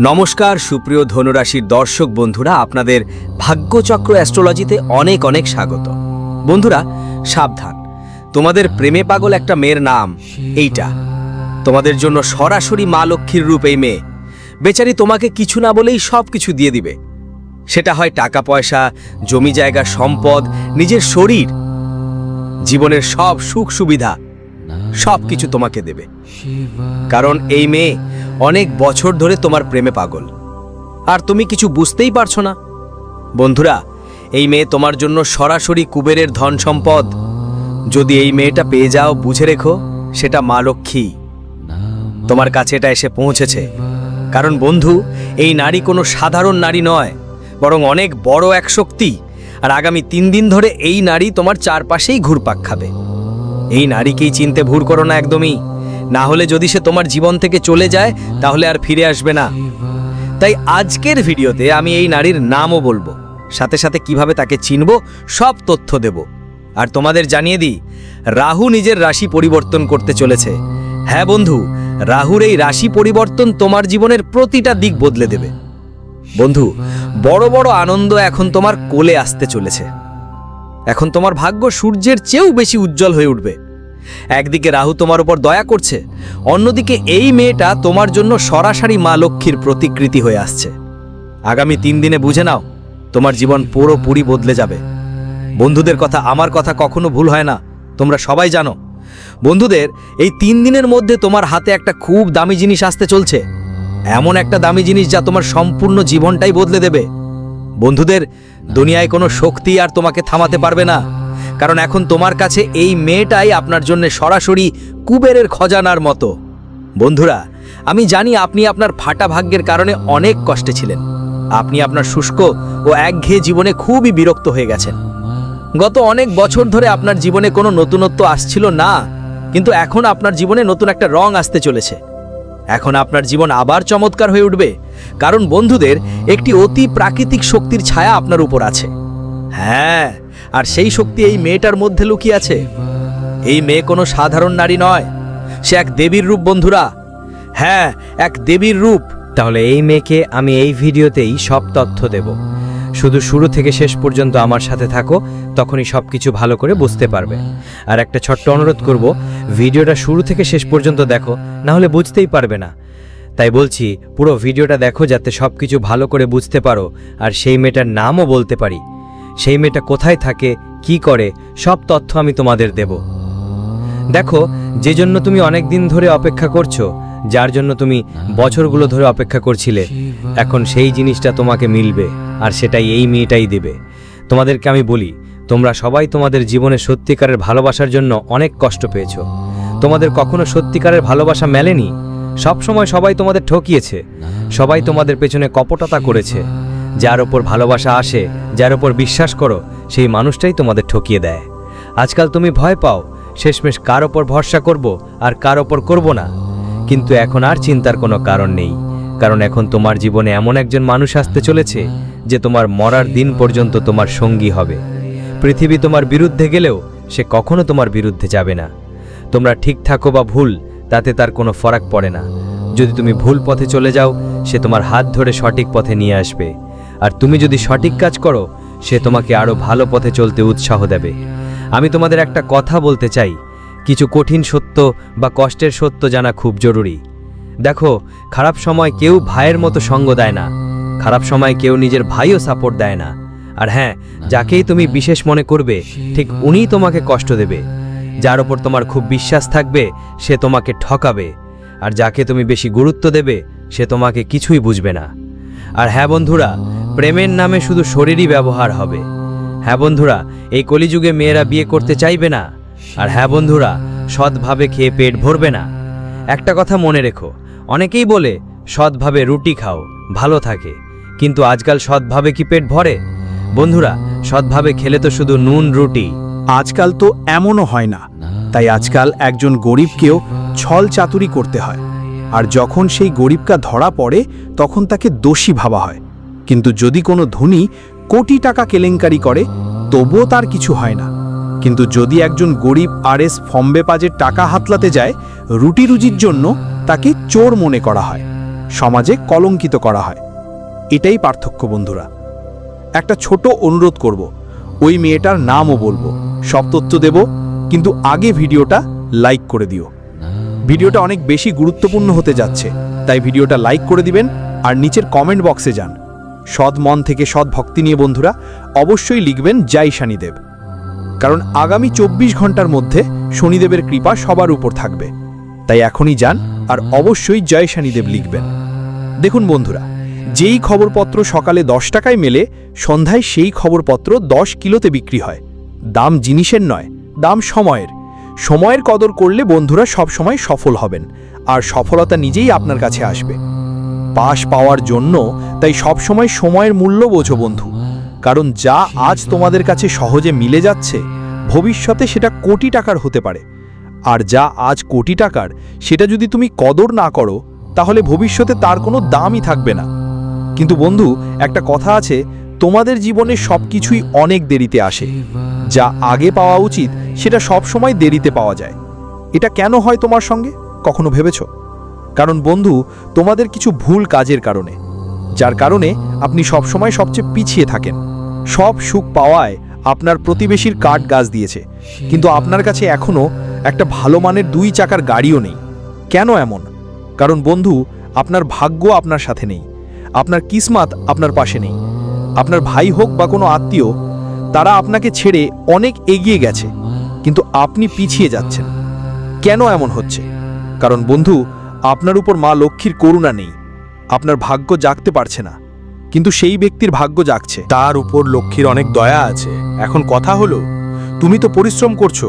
নমস্কার, সুপ্রিয় ধনুরাশির দর্শক বন্ধুরা, আপনাদের ভাগ্যচক্র অ্যাস্ট্রোলজিতে অনেক অনেক স্বাগত। বন্ধুরা, সাবধান। তোমাদের প্রেমে পাগল একটা মেয়ের নাম এইটা। তোমাদের জন্য সরাসরি মা লক্ষ্মীর রূপ এই মেয়ে। বেচারি তোমাকে কিছু না বলেই সব কিছু দিয়ে দিবে। সেটা হয় টাকা পয়সা, জমি জায়গা, সম্পদ, নিজের শরীর, জীবনের সব সুখ সুবিধা সব কিছু তোমাকে দেবে। কারণ এই মেয়ে অনেক বছর ধরে তোমার প্রেমে পাগল। আর তুমি কিছু বুঝতেই পারছ না। বন্ধুরা, এই মেয়ে তোমার জন্য সরাসরি কুবেরের ধন সম্পদ। যদি এই মেয়েটা পেয়ে যাও, বুঝে রেখো, সেটা মা লক্ষ্মী। তোমার কাছে এটা এসে পৌঁছেছে। কারণ বন্ধু, এই নারী কোনো সাধারণ নারী নয়, বরং অনেক বড় এক শক্তি। আর আগামী তিন দিন ধরে এই নারী তোমার চারপাশেই ঘুরপাক খাবে। এই নারীকেই চিনতে ভুল করো না একদমই। না হলে যদি সে তোমার জীবন থেকে চলে যায়, তাহলে আর ফিরে আসবে না। তাই আজকের ভিডিওতে আমি এই নারীর নামও বলব। সাথে সাথে কীভাবে তাকে চিনব, সব তথ্য দেব। আর তোমাদের জানিয়ে দিই, রাহু নিজের রাশি পরিবর্তন করতে চলেছে। হ্যাঁ বন্ধু, রাহুর এই রাশি পরিবর্তন তোমার জীবনের প্রতিটা দিক বদলে দেবে। বন্ধু, বড় বড় আনন্দ এখন তোমার কোলে আসতে চলেছে। এখন তোমার ভাগ্য সূর্যের চেয়েও বেশি উজ্জ্বল হয়ে উঠবে। একদিকে রাহু তোমার উপর দয়া করছে, অন্যদিকে এই মেয়েটা তোমার জন্য সরাসরি মা লক্ষ্মীর প্রতিকৃতি হয়ে আসছে। আগামী তিন দিনে বুঝে নাও, তোমার জীবন পুরোপুরি বদলে যাবে। বন্ধুদের কথা, আমার কথা কখনো ভুল হয় না, তোমরা সবাই জানো। বন্ধুদের, এই তিন দিনের মধ্যে তোমার হাতে একটা খুব দামি জিনিস আসতে চলছে। এমন একটা দামি জিনিস যা তোমার সম্পূর্ণ জীবনটাই বদলে দেবে। বন্ধুদের, দুনিয়ায় কোনো শক্তি আর তোমাকে থামাতে পারবে না। কারণ এখন তোমার কাছে এই মেয়েটাই আপনার জন্য সরাসরি কুবেরের খজানার মতো। বন্ধুরা, আমি জানি আপনি আপনার ফাটা ভাগ্যের কারণে অনেক কষ্টে ছিলেন। আপনি আপনার শুষ্ক ও একঘেয়ে জীবনে খুবই বিরক্ত হয়ে গেছেন। গত অনেক বছর ধরে আপনার জীবনে কোনো নতুনত্ব আসছিল না, কিন্তু এখন আপনার জীবনে নতুন একটা রং আসতে চলেছে। এখন আপনার জীবন আবার চমৎকার হয়ে উঠবে, কারণ বন্ধুদের একটি অতি প্রাকৃতিক শক্তির ছায়া আপনার উপর আছে। হ্যাঁ আর সেই শক্তি এই মেয়েটার মধ্যে লুকিয়ে আছে। এই মেয়ে কোনো সাধারণ নারী নয়। সে এক দেবীর রূপ, বন্ধুরা। হ্যাঁ এক দেবীর রূপ। তাহলে এই মেয়েকে আমি এই ভিডিওতেই সব তথ্য দেব। শুধু শুরু থেকে শেষ পর্যন্ত আমার সাথে থাকো, তখনই সব কিছু ভালো করে বুঝতে পারবে। আর একটা ছোট্ট অনুরোধ করব, ভিডিওটা শুরু থেকে শেষ পর্যন্ত দেখো, না হলে বুঝতেই পারবে না। তাই বলছি, পুরো ভিডিওটা দেখো যাতে সব কিছু ভালো করে বুঝতে পারো, আর সেই মেয়েটার নামও বলতে পারি। সেই মেয়েটা কোথায় থাকে, কি করে, সব তথ্য আমি তোমাদের দেব। দেখো, যে জন্য তুমি অনেক দিন ধরে অপেক্ষা করছ, যার জন্য তুমি বছরগুলো ধরে অপেক্ষা করছিলে, এখন সেই জিনিসটা তোমাকে মিলবে, আর সেটাই এই মেয়েটাই দেবে। তোমাদেরকে আমি বলি, তোমরা সবাই তোমাদের জীবনে সত্যিকারের ভালোবাসার জন্য অনেক কষ্ট পেয়েছ। তোমাদের কখনো সত্যিকারের ভালোবাসা মেলেনি? সব সময় সবাই তোমাদের ঠকিয়েছে, সবাই তোমাদের পেছনে কপটতা করেছে। যার ওপর ভালোবাসা আসে, যার ওপর বিশ্বাস করো, সেই মানুষটাই তোমাদের ঠকিয়ে দেয়। আজকাল তুমি ভয় পাও, শেষমেশ কার ওপর ভরসা করব আর কার ওপর করব না। কিন্তু এখন আর চিন্তার কোনো কারণ নেই, কারণ এখন তোমার জীবনে এমন একজন মানুষ আসতে চলেছে যে তোমার মরার দিন পর্যন্ত তোমার সঙ্গী হবে। পৃথিবী তোমার বিরুদ্ধে গেলেও সে কখনো তোমার বিরুদ্ধে যাবে না। তোমরা ঠিক থাকো বা ভুল, তাতে তার কোনো ফরাক পড়ে না। যদি তুমি ভুল পথে চলে যাও, সে তোমার হাত ধরে সঠিক পথে নিয়ে আসবে। আর তুমি যদি সঠিক কাজ করো, সে তোমাকে আরও ভালো পথে চলতে উৎসাহ দেবে। আমি তোমাদের একটা কথা বলতে চাই। কিছু কঠিন সত্য বা কষ্টের সত্য জানা খুব জরুরি। দেখো, খারাপ সময় কেউ ভাইয়ের মতো সঙ্গ দেয় না। খারাপ সময় কেউ নিজের ভাইও সাপোর্ট দেয় না। আর হ্যাঁ যাকেই তুমি বিশেষ মনে করবে, ঠিক উনিই তোমাকে কষ্ট দেবে। যার ওপর তোমার খুব বিশ্বাস থাকবে, সে তোমাকে ঠকাবে। আর যাকে তুমি বেশি গুরুত্ব দেবে, সে তোমাকে কিছুই বুঝবে না। আর হ্যাঁ বন্ধুরা প্রেমের নামে শুধু শরীরই ব্যবহার হবে। হ্যাঁ বন্ধুরা, এই কলিযুগে মেয়েরা বিয়ে করতে চাইবে না। আর হ্যাঁ বন্ধুরা, সৎভাবে খেয়ে পেট ভরবে না। একটা কথা মনে রেখো, অনেকেই বলে, সৎভাবে রুটি খাও, ভালো থাকে। কিন্তু আজকাল সৎভাবে কি পেট ভরে? বন্ধুরা, সৎভাবে খেলে তো শুধু নুন, রুটি। আজকাল তো এমনও হয় না। তাই আজকাল একজন গরিবকেও ছল চাতুরি করতে হয়। আর যখন সেই গরিবকা ধরা পড়ে, তখন তাকে দোষী ভাবা হয়। কিন্তু যদি কোনো ধনী কোটি টাকা কেলেঙ্কারি করে, তবুও তার কিছু হয় না। কিন্তু যদি একজন গরিব আরএস ফম্বে পাজের টাকা হাতলাতে যায় রুটি রুজির জন্য তাকে চোর মনে করা হয়, সমাজে কলঙ্কিত করা হয়। এটাই পার্থক্য, বন্ধুরা। একটা ছোট অনুরোধ করব, ওই মেয়েটার নামও বলব, সব তথ্য দেব, কিন্তু আগে ভিডিওটা লাইক করে দিও। ভিডিওটা অনেক বেশি গুরুত্বপূর্ণ হতে যাচ্ছে, তাই ভিডিওটা লাইক করে দিবেন, আর নিচের কমেন্ট বক্সে যান। সৎ মন থেকে সৎ ভক্তি নিয়ে বন্ধুরা অবশ্যই লিখবেন জয় শনিদেব। কারণ আগামী চব্বিশ ঘণ্টার মধ্যে শনিদেবের কৃপা সবার উপর থাকবে। তাই এখনই যান আর অবশ্যই জয় শনিদেব লিখবেন। দেখুন বন্ধুরা, যেই খবরপত্র সকালে দশ টাকায় মেলে, সন্ধ্যায় সেই খবরপত্র দশ কিলোতে বিক্রি হয়। দাম জিনিসের নয়, দাম সময়ের। সময়ের কদর করলে বন্ধুরা সব সময় সফল হবেন, আর সফলতা নিজেই আপনার কাছে আসবে। পাশ পাওয়ার জন্য, তাই সবসময় সময়ের মূল্য বোঝো বন্ধু। কারণ যা আজ তোমাদের কাছে সহজে মিলে যাচ্ছে, ভবিষ্যতে সেটা কোটি টাকার হতে পারে। আর যা আজ কোটি টাকার, সেটা যদি তুমি কদর না করো, তাহলে ভবিষ্যতে তার কোনো দামই থাকবে না। কিন্তু বন্ধু, একটা কথা আছে, তোমাদের জীবনে সব কিছুই অনেক দেরিতে আসে। যা আগে পাওয়া উচিত, সেটা সব সময় দেরিতে পাওয়া যায়। এটা কেন হয় তোমার সঙ্গে? কখনো ভেবেছো? কারণ বন্ধু, তোমাদের কিছু ভুল কাজের কারণে। যার কারণে আপনি সবসময় সবচেয়ে পিছিয়ে থাকেন। সব সুখ পাওয়ায় আপনার প্রতিবেশীর কাঠ গাছ দিয়েছে। কিন্তু আপনার কাছে এখনও একটা ভালো মানের দুই চাকার গাড়িও নেই। কেন এমন? কারণ বন্ধু, আপনার ভাগ্য আপনার সাথে নেই। আপনার কিসমাত আপনার পাশে নেই। আপনার ভাই হোক বা কোনো আত্মীয়, তারা আপনাকে ছেড়ে অনেক এগিয়ে গেছে। কিন্তু আপনি পিছিয়ে যাচ্ছেন। কেন এমন হচ্ছে? কারণ বন্ধু আপনার উপর মা লক্ষ্মীর করুণা নেই। আপনার ভাগ্য জাগতে পারছে না। কিন্তু সেই ব্যক্তির ভাগ্য জাগছে। তার উপর লক্ষ্মীর অনেক দয়া আছে। এখন কথা হলো, তুমি তো পরিশ্রম করছ,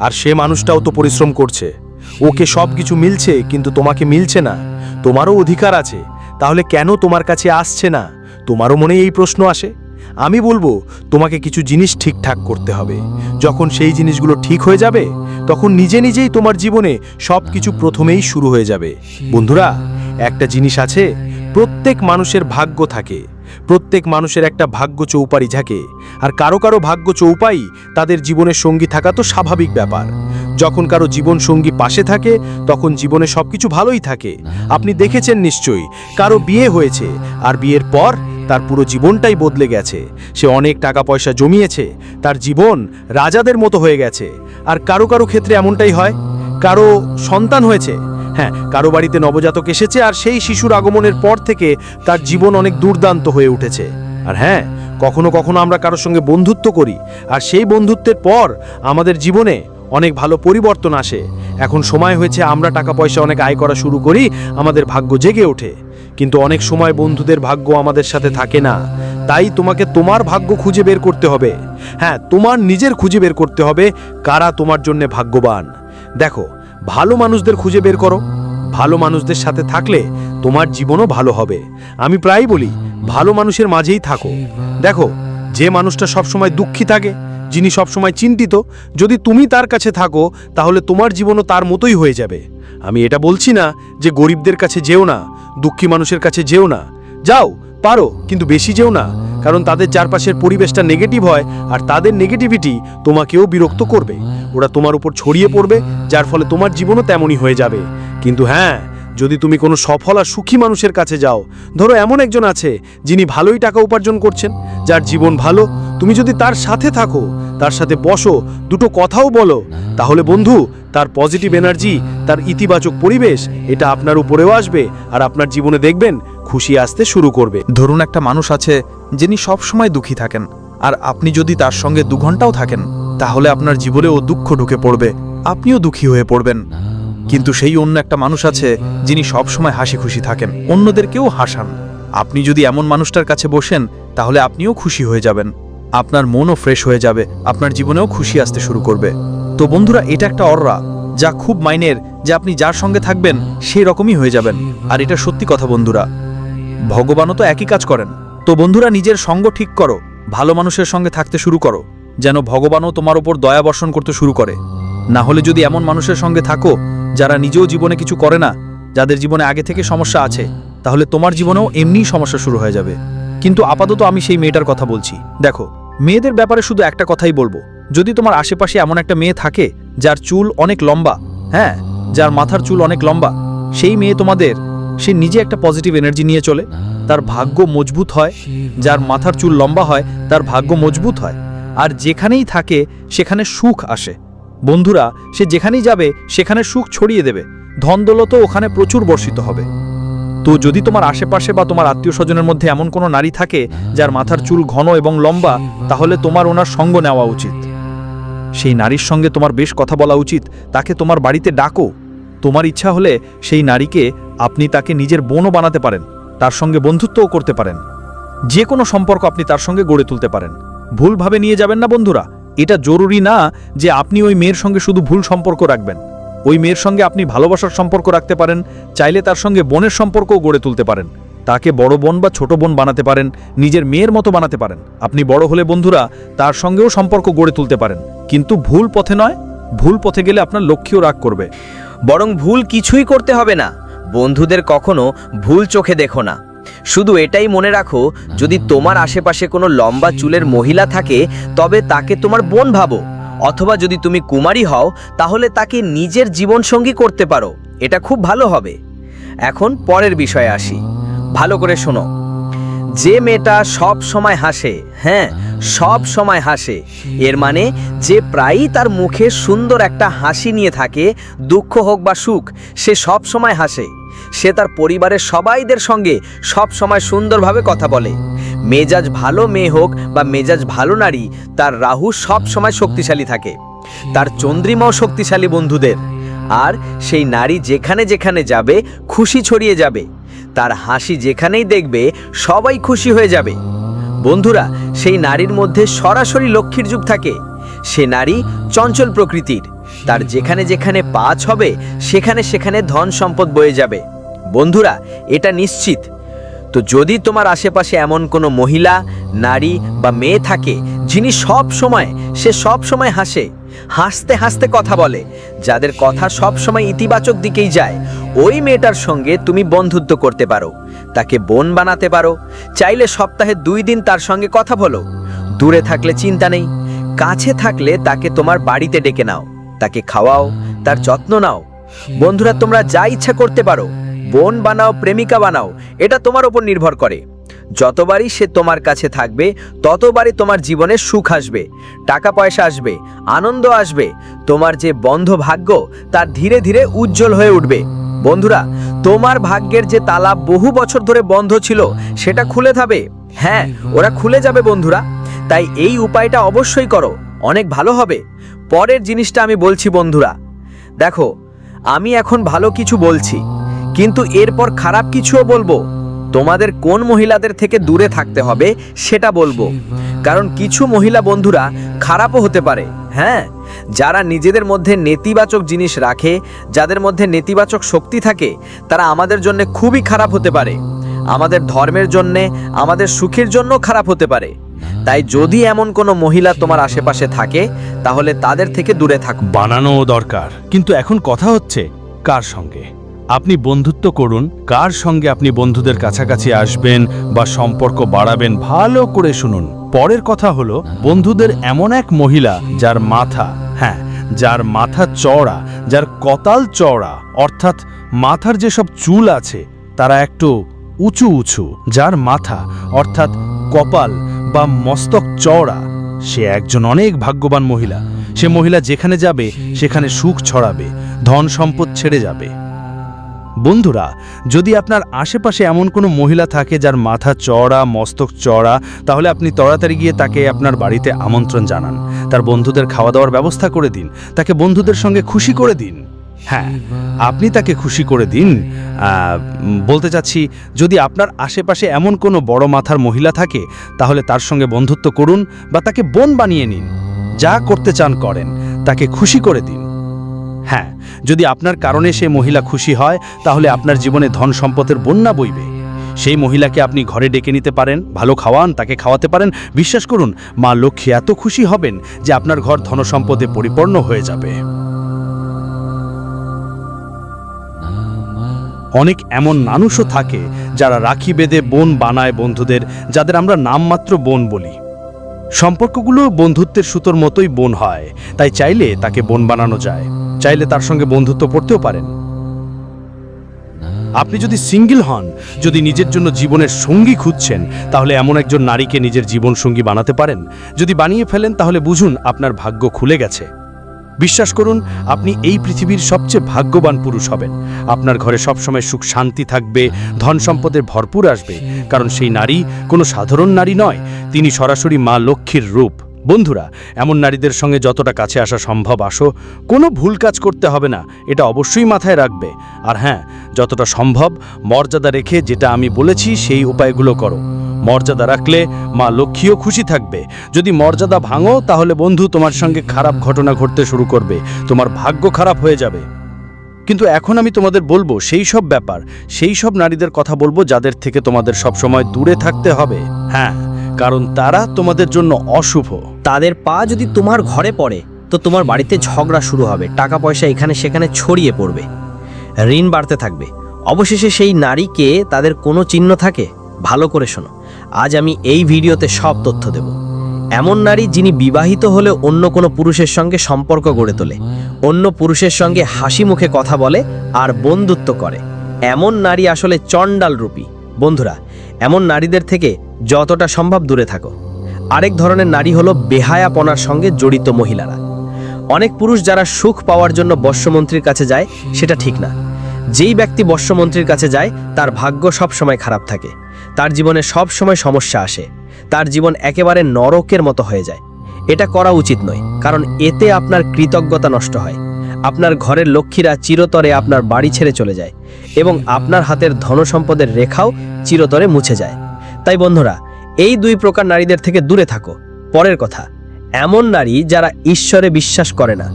আর সে মানুষটাও তো পরিশ্রম করছে। ওকে সব কিছু মিলছে, কিন্তু তোমাকে মিলছে না। তোমারও অধিকার আছে। তাহলে কেন তোমার কাছে আসছে না? তোমারও মনে এই প্রশ্ন আসে। আমি বলব, তোমাকে কিছু জিনিস ঠিকঠাক করতে হবে। যখন সেই জিনিসগুলো ঠিক হয়ে যাবে, তখন নিজে নিজেই তোমার জীবনে সব কিছু প্রথমেই শুরু হয়ে যাবে। বন্ধুরা, একটা জিনিস আছে, প্রত্যেক মানুষের ভাগ্য থাকে। প্রত্যেক মানুষের একটা ভাগ্য চৌপারি থাকে। আর কারও কারও ভাগ্য চৌপাই তাদের জীবনের সঙ্গী থাকা তো স্বাভাবিক ব্যাপার। যখন কারও জীবন সঙ্গী পাশে থাকে, তখন জীবনে সবকিছু ভালোই থাকে। আপনি দেখেছেন নিশ্চয়ই, কারও বিয়ে হয়েছে, আর বিয়ের পর তার পুরো জীবনটাই বদলে গেছে। সে অনেক টাকা পয়সা জমিয়েছে, তার জীবন রাজাদের মতো হয়ে গেছে। আর কারও কারও ক্ষেত্রে এমনটাই হয়, কারও সন্তান হয়েছে। হ্যাঁ কারও বাড়িতে নবজাতক এসেছে আর সেই শিশুর আগমনের পর থেকে তার জীবন অনেক দুর্দান্ত হয়ে উঠেছে। আর হ্যাঁ কখনো কখনো আমরা কারোর সঙ্গে বন্ধুত্ব করি, আর সেই বন্ধুত্বের পর আমাদের জীবনে অনেক ভালো পরিবর্তন আসে। এখন সময় হয়েছে আমরা টাকা পয়সা অনেক আয় করা শুরু করি, আমাদের ভাগ্য জেগে ওঠে। কিন্তু অনেক সময় বন্ধুদের ভাগ্য আমাদের সাথে থাকে না। তাই তোমাকে তোমার ভাগ্য খুঁজে বের করতে হবে। হ্যাঁ তোমার নিজের খুঁজে বের করতে হবে কারা তোমার জন্য ভাগ্যবান। দেখো, ভালো মানুষদের খুঁজে বের করো। ভালো মানুষদের সাথে থাকলে তোমার জীবনও ভালো হবে। আমি প্রায়ই বলি, ভালো মানুষের মাঝেই থাকো। দেখো, যে মানুষটা সবসময় দুঃখী থাকে যিনি সবসময় চিন্তিত, যদি তুমি তার কাছে থাকো, তাহলে তোমার জীবনও তার মতোই হয়ে যাবে। আমি এটা বলছি না যে গরিবদের কাছে যেও না, দুঃখী মানুষের কাছে যেও না। যাও, পারো, কিন্তু বেশি যেও না, কারণ তাদের চারপাশের পরিবেশটা নেগেটিভ হয়, আর তাদের নেগেটিভিটি তোমাকেও বিরক্ত করবে। ওরা তোমার উপর ছড়িয়ে পড়বে, যার ফলে তোমার জীবনও তেমনই হয়ে যাবে। কিন্তু হ্যাঁ যদি তুমি কোনো সফল আর সুখী মানুষের কাছে যাও, ধরো এমন একজন আছে যিনি ভালোই টাকা উপার্জন করছেন, যার জীবন ভালো, তুমি যদি তার সাথে থাকো, তার সাথে বসো, দুটো কথাও বলো, তাহলে বন্ধু, তার পজিটিভ এনার্জি তার ইতিবাচক পরিবেশ, এটা আপনার উপরেও আসবে আর আপনার জীবনে দেখবেন, খুশি আসতে শুরু করবে। ধরুন একটা মানুষ আছে যিনি সব সময় দুঃখী থাকেন, আর আপনি যদি তার সঙ্গে দু ঘন্টাও থাকেন, তাহলে আপনার জীবনেও দুঃখ ঢুকে পড়বে, আপনিও দুঃখী হয়ে পড়বেন। কিন্তু সেই অন্য একটা মানুষ আছে যিনি সব সময় হাসি খুশি থাকেন। অন্যদেরকেও হাসান আপনি যদি এমন মানুষটার কাছে বসেন, তাহলে আপনিও খুশি হয়ে যাবেন। আপনার মনও ফ্রেশ হয়ে যাবে, আপনার জীবনেও খুশি আসতে শুরু করবে। তো বন্ধুরা, এটা একটা অররা, যা খুব মাইনের, যে আপনি যার সঙ্গে থাকবেন সেই রকমই হয়ে যাবেন। আর এটা সত্যি কথা বন্ধুরা, ভগবানও তো একই কাজ করেন। তো বন্ধুরা, নিজের সঙ্গ ঠিক করো, ভালো মানুষের সঙ্গে থাকতে শুরু করো, যেন ভগবানও তোমার ওপর দয়া বর্ষণ করতে শুরু করে। না হলে যদি এমন মানুষের সঙ্গে থাকো যারা নিজেও জীবনে কিছু করে না, যাদের জীবনে আগে থেকে সমস্যা আছে, তাহলে তোমার জীবনেও এমনিই সমস্যা শুরু হয়ে যাবে। কিন্তু আপাতত আমি সেই মেয়েটার কথা বলছি। দেখো, মেয়েদের ব্যাপারে শুধু একটা কথাই বলব। যদি তোমার আশেপাশে এমন একটা মেয়ে থাকে, যার চুল অনেক লম্বা হ্যাঁ যার মাথার চুল অনেক লম্বা, সেই মেয়ে তোমাদের, সে নিজে একটা পজিটিভ এনার্জি নিয়ে চলে। তার ভাগ্য মজবুত হয়, যার মাথার চুল লম্বা হয়, তার ভাগ্য মজবুত হয়। আর যেখানেই থাকে, সেখানে সুখ আসে। বন্ধুরা, সে যেখানেই যাবে, সেখানে সুখ ছড়িয়ে দেবে। ধন দৌলতও ওখানে প্রচুর বর্ষিত হবে। তো যদি তোমার আশেপাশে বা তোমার আত্মীয় স্বজনের মধ্যে এমন কোনো নারী থাকে, যার মাথার চুল ঘন এবং লম্বা, তাহলে তোমার ওনার সঙ্গ নেওয়া উচিত। সেই নারীর সঙ্গে তোমার বেশ কথা বলা উচিত, তাকে তোমার বাড়িতে ডাকো। তোমার ইচ্ছা হলে সেই নারীকে আপনি তাকে নিজের বোনও বানাতে পারেন, তার সঙ্গে বন্ধুত্বও করতে পারেন। যে কোনো সম্পর্ক আপনি তার সঙ্গে গড়ে তুলতে পারেন। ভুলভাবে নিয়ে যাবেন না বন্ধুরা। এটা জরুরি না যে আপনি ওই মেয়ের সঙ্গে শুধু ভুল সম্পর্ক রাখবেন। ওই মেয়ের সঙ্গে আপনি ভালোবাসার সম্পর্ক রাখতে পারেন, চাইলে তার সঙ্গে বোনের সম্পর্কও গড়ে তুলতে পারেন। তাকে বড় বোন বা ছোট বোন বানাতে পারেন, নিজের মেয়ের মতো বানাতে পারেন। আপনি বড় হলে বন্ধুরা তার সঙ্গেও সম্পর্ক গড়ে তুলতে পারেন। কিন্তু ভুল পথে নয়, ভুল পথে গেলে আপনার লক্ষ্যও রাগ করবে। বরং ভুল কিছুই করতে হবে না। বন্ধুদের কখনো ভুল চোখে দেখো না। শুধু এটাই মনে রাখো, যদি তোমার আশেপাশে কোনো লম্বা চুলের মহিলা থাকে, তবে তাকে তোমার বোন ভাবো। অথবা যদি তুমি কুমারী হও, তাহলে তাকে নিজের জীবনসঙ্গী করতে পারো। এটা খুব ভালো হবে। এখন পরের বিষয়ে আসি। ভালো করে শোনো। যে মেয়েটা সব সময় হাসে হ্যাঁ সব সময় হাসে, এর মানে যে প্রায়ই তার মুখে সুন্দর একটা হাসি নিয়ে থাকে, দুঃখ হোক বা সুখ, সে সব সময় হাসে। সে তার পরিবারের সবাইদের সঙ্গে সব সময় সুন্দরভাবে কথা বলে। মেজাজ ভালো মেয়ে হোক বা মেজাজ ভালো নারী, তার রাহু সব সময় শক্তিশালী থাকে। তার চন্দ্রিমাও শক্তিশালী বন্ধুদের। আর সেই নারী যেখানে যেখানে যাবে, খুশি ছড়িয়ে যাবে। তার হাসি যেখানেই দেখবে, সবাই খুশি হয়ে যাবে। বন্ধুরা, সেই নারীর মধ্যে সরাসরি লক্ষ্মীর যুগ থাকে। সে নারী চঞ্চল প্রকৃতির। তার যেখানে যেখানে পাঁচ হবে, সেখানে সেখানে ধন সম্পদ বয়ে যাবে। বন্ধুরা, এটা নিশ্চিত। তো যদি তোমার আশেপাশে এমন কোনো মহিলা, নারী বা মেয়ে থাকে, যিনি সব সময়, সে সব সময় হাসে, হাসতে হাসতে কথা বলে, যাদের কথা সব সময় ইতিবাচক দিকেই যায়, ওই মেয়েটার সঙ্গে তুমি বন্ধুত্ব করতে পারো, তাকে বোন বানাতে পারো, চাইলে সপ্তাহে দুই দিন তার সঙ্গে কথা বলো, দূরে থাকলে চিন্তা নেই, কাছে থাকলে তাকে তোমার বাড়িতে ডেকে নাও, তাকে খাওয়াও, তার যত্ন নাও। বন্ধুরা, তোমরা যা ইচ্ছা করতে পারো বোন বানাও, প্রেমিকা বানাও, এটা তোমার ওপর নির্ভর করে। যতবারই সে তোমার কাছে থাকবে, ততবারই তোমার জীবনে সুখ আসবে, টাকা পয়সা আসবে, আনন্দ আসবে, তোমার যে বন্ধ ভাগ্য, তার ধীরে ধীরে উজ্জ্বল হয়ে উঠবে। বন্ধুরা, তোমার ভাগ্যের যে তালা বহু বছর ধরে বন্ধ ছিল, সেটা খুলে যাবে। হ্যাঁ ওরা খুলে যাবে বন্ধুরা। তাই এই উপায়টা অবশ্যই করো, অনেক ভালো হবে। পরের জিনিসটা আমি বলছি বন্ধুরা। দেখো, আমি এখন ভালো কিছু বলছি। কিন্তু এরপর খারাপ কিছুও বলব। তোমাদের কোন মহিলাদের থেকে দূরে থাকতে হবে সেটা বলব। কারণ কিছু মহিলা বন্ধুরা খারাপও হতে পারে হ্যাঁ? যারা নিজেদের মধ্যে নেতিবাচক জিনিস রাখে, যাদের মধ্যে নেতিবাচক শক্তি থাকে, তারা আমাদের জন্য খুবই খারাপ হতে পারে। আমাদের ধর্মের জন্যে, আমাদের সুখের জন্য খারাপ হতে পারে। তাই যদি এমন কোনো মহিলা তোমার আশেপাশে থাকে, তাহলে তাদের থেকে দূরে থাক। বানানোও দরকার। কিন্তু এখন কথা হচ্ছে কার সঙ্গে? আপনি বন্ধুত্ব করুন, কার সঙ্গে আপনি বন্ধুদের কাছাকাছি আসবেন বা সম্পর্ক বাড়াবেন ভালো করে শুনুন। পরের কথা হলো, বন্ধুদের এমন এক মহিলা যার মাথা হ্যাঁ যার মাথা চওড়া, যার কতাল চওড়া, অর্থাৎ মাথার যেসব চুল আছে, তারা একটু উঁচু উঁচু, যার মাথা, অর্থাৎ কপাল বা মস্তক চওড়া, সে একজন অনেক ভাগ্যবান মহিলা। সে মহিলা যেখানে যাবে, সেখানে সুখ ছড়াবে, ধন সম্পদ ছেড়ে যাবে। বন্ধুরা, যদি আপনার আশেপাশে এমন কোনো মহিলা থাকে যার মাথা চড়া মস্তক চড়া তাহলে আপনি তাড়াতাড়ি গিয়ে তাকে আপনার বাড়িতে আমন্ত্রণ জানান। তার বন্ধুদের খাওয়া দাওয়ার ব্যবস্থা করে দিন। তাকে বন্ধুদের সঙ্গে খুশি করে দিন। হ্যাঁ আপনি তাকে খুশি করে দিন। বলতে চাচ্ছি, যদি আপনার আশেপাশে এমন কোনো বড় মাথার মহিলা থাকে, তাহলে তার সঙ্গে বন্ধুত্ব করুন বা তাকে বোন বানিয়ে নিন। যা করতে চান করেন, তাকে খুশি করে দিন। হ্যাঁ যদি আপনার কারণে সে মহিলা খুশি হয়, তাহলে আপনার জীবনে ধন সম্পদের বন্যা বইবে। সেই মহিলাকে আপনি ঘরে ডেকে নিতে পারেন, ভালো খাওয়ান, তাকে খাওয়াতে পারেন। বিশ্বাস করুন, মা লক্ষ্মী এত খুশি হবেন যে আপনার ঘর ধনসম্পদে পরিপূর্ণ হয়ে যাবে। অনেক এমন মানুষও থাকে যারা রাখি বেঁধে বোন বানায় বন্ধুদের, যাদের আমরা নামমাত্র বোন বলি। সম্পর্কগুলো বন্ধুত্বের সুতোর মতোই বোন হয়, তাই চাইলে তাকে বোন বানানো যায়। চাইলে তার সঙ্গে বন্ধুত্ব পড়তেও পারেন। আপনি যদি সিঙ্গেল হন, যদি নিজের জন্য জীবনের সঙ্গী খুঁজছেন, তাহলে এমন একজন নারীকে নিজের জীবন সঙ্গী বানাতে পারেন। যদি বানিয়ে ফেলেন, তাহলে বুঝুন আপনার ভাগ্য খুলে গেছে। বিশ্বাস করুন, আপনি এই পৃথিবীর সবচেয়ে ভাগ্যবান পুরুষ হবেন। আপনার ঘরে সবসময় সুখ শান্তি থাকবে, ধন সম্পদের ভরপুর আসবে। কারণ সেই নারী কোনো সাধারণ নারী নয়, তিনি সরাসরি মা লক্ষ্মীর রূপ। বন্ধুরা, এমন নারীদের সঙ্গে যতটা কাছে আসা সম্ভব আসো। কোনো ভুল কাজ করতে হবে না, এটা অবশ্যই মাথায় রাখবে। আর হ্যাঁ যতটা সম্ভব মর্যাদা রেখে যেটা আমি বলেছি সেই উপায়গুলো করো। মর্যাদা রাখলে মা লক্ষ্মীও খুশি থাকবে। যদি মর্যাদা ভাঙো, তাহলে বন্ধু তোমার সঙ্গে খারাপ ঘটনা ঘটতে শুরু করবে। তোমার ভাগ্য খারাপ হয়ে যাবে। কিন্তু এখন আমি তোমাদের বলব, সেই সব ব্যাপার, সেই সব নারীদের কথা বলব যাদের থেকে তোমাদের সবসময় দূরে থাকতে হবে। হ্যাঁ কারণ তারা তোমাদের জন্য অশুভ। তাদের পা যদি তোমার ঘরে পড়ে, তো তোমার বাড়িতে ঝগড়া শুরু হবে, টাকা পয়সা এখানে সেখানে ছড়িয়ে পড়বে। ঋণ বাড়তে থাকবে। অবশেষে সেই নারীকে তাদের কোনো চিহ্ন থাকে? ভালো করে শোনো। আজ আমি এই ভিডিওতে সব তথ্য দেব। এমন নারী যিনি বিবাহিত হলে অন্য কোনো পুরুষের সঙ্গে সম্পর্ক গড়ে তোলে, অন্য পুরুষের সঙ্গে হাসি মুখে কথা বলে আর বন্ধুত্ব করে। এমন নারী আসলে চণ্ডাল রূপী। বন্ধুরা, এমন নারীদের থেকে যতটা সম্ভব দূরে থাকো। আরেক ধরনের নারী হলো বেহায়াপনার সঙ্গে জড়িত মহিলারা। অনেক পুরুষ যারা সুখ পাওয়ার জন্য বর্ষমন্ত্রীর কাছে যায়, সেটা ঠিক না। যেই ব্যক্তি বর্ষমন্ত্রীর কাছে যায়, তার ভাগ্য সব সময় খারাপ থাকে। তার জীবনে সব সময় সমস্যা আসে। তার জীবন একেবারে নরকের মতো হয়ে যায়। এটা করা উচিত নয়, কারণ এতে আপনার কৃতজ্ঞতা নষ্ট হয়। আপনার ঘরের লক্ষ্মীরা চিরতরে আপনার বাড়ি ছেড়ে চলে যায় এবং আপনার হাতের ধনসম্পদের রেখাও চিরতরে মুছে যায়। তাই বন্ধুরা এই দুই প্রকার নারীদের থেকে দূরে থাকো। পরের কথা, এমন নারী যারা ঈশ্বরে বিশ্বাস করে না।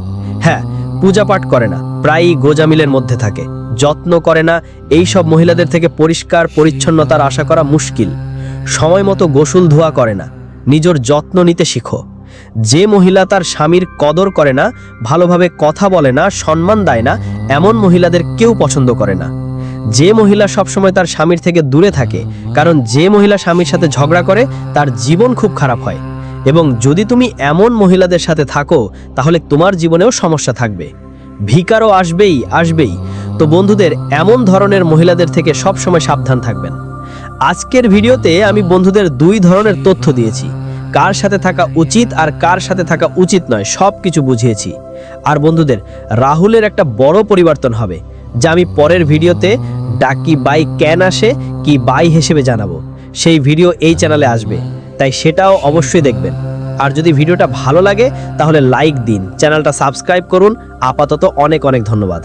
হ্যাঁ পূজা পাঠ করে না, প্রায়ই গোজামিলের মধ্যে থাকে। যত্ন করে না এই সব মহিলাদের থেকে পরিষ্কার পরিচ্ছন্নতার আশা করা মুশকিল। সময় মতো গোসল ধোয়া করে না, নিজের যত্ন নিতে শিখো। যে মহিলা তার স্বামীর কদর করে না, ভালোভাবে কথা বলে না, সম্মান দেয় না, এমন মহিলাদের কেউ পছন্দ করে না। যে মহিলা সবসময় তার স্বামীর থেকে দূরে থাকে, কারণ যে মহিলা স্বামীর সাথে ঝগড়া করে, তার জীবন খুব খারাপ হয়। এবং যদি তুমি এমন মহিলাদের সাথে থাকো, তাহলে তোমার জীবনেও সমস্যা থাকবে। ভিকারও আসবেই আসবেই। তো বন্ধুদের, এমন ধরনের মহিলাদের থেকে সবসময় সাবধান থাকবেন। আজকের ভিডিওতে আমি বন্ধুদের দুই ধরনের তথ্য দিয়েছি। কার সাথে থাকা উচিত আর কার সাথে থাকা উচিত নয় সব কিছু বুঝিয়েছি। আর বন্ধুদের, রাহুলের একটা বড় পরিবর্তন হবে। যা আমি পরের ভিডিওতে ডাকি বাই ক্যান আসে কি বাই হিসেবে জানাব। সেই ভিডিও এই চ্যানেলে আসবে, তাই সেটাও অবশ্যই দেখবেন। আর যদি ভিডিওটা ভালো লাগে, তাহলে লাইক দিন, চ্যানেলটা সাবস্ক্রাইব করুন। আপাতত অনেক অনেক ধন্যবাদ।